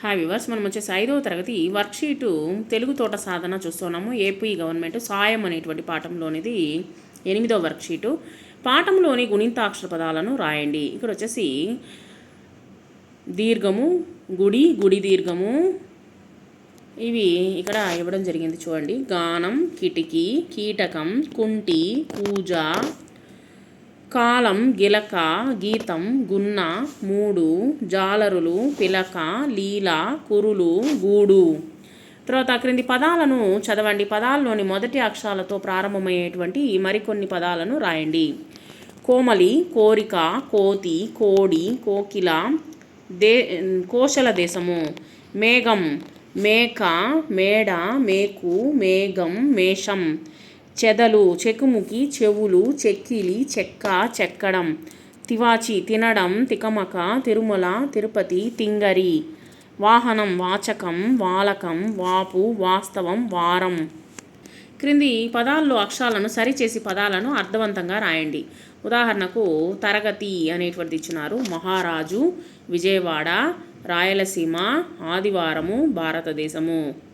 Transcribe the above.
Hi viewers మనం వచ్చేసి ఐదవ తరగతి వర్క్షీటు తెలుగు తోట సాధన చూస్తున్నాము. ఏపీ గవర్నమెంట్ సాయం అనేటువంటి పాఠంలోనిది ఎనిమిదవ వర్క్షీటు పాఠంలోని గుణింతాక్షర పదాలను రాయండి. ఇక్కడ వచ్చేసి దీర్ఘము గుడి గుడి దీర్ఘము. ఇవి ఇక్కడ ఇవ్వడం జరిగింది చూడండి. గానం కిటికీ కీటకం కుంటి పూజ కాలం గిలక గీతం గున్న మూడు జాలరులు పిలక లీల కురులు గూడు. తర్వాత క్రింది పదాలను చదవండి. పదాల్లోని మొదటి అక్షరాలతో ప్రారంభమయ్యేటువంటి మరికొన్ని పదాలను రాయండి. కోమలి కోరిక కోతి కోడి కోకిల దే కోశల దేశము. మేఘం మేక మేడ మేకు మేఘం మేషం. చెదలు చెకుముకి చెవులు చెక్కిలి చెక్క చెక్కడం తివాచి తినడం తికమక తిరుమల తిరుపతి తింగరి వాహనం వాచకం వాలకం వాపు వాస్తవం వారం. క్రింది పదాల్లో అక్షరాలను సరిచేసి పదాలను అర్థవంతంగా రాయండి. ఉదాహరణకు తరగతి అనేటువంటిది ఇచ్చినారు మహారాజు విజయవాడ రాయలసీమ ఆదివారము భారతదేశము.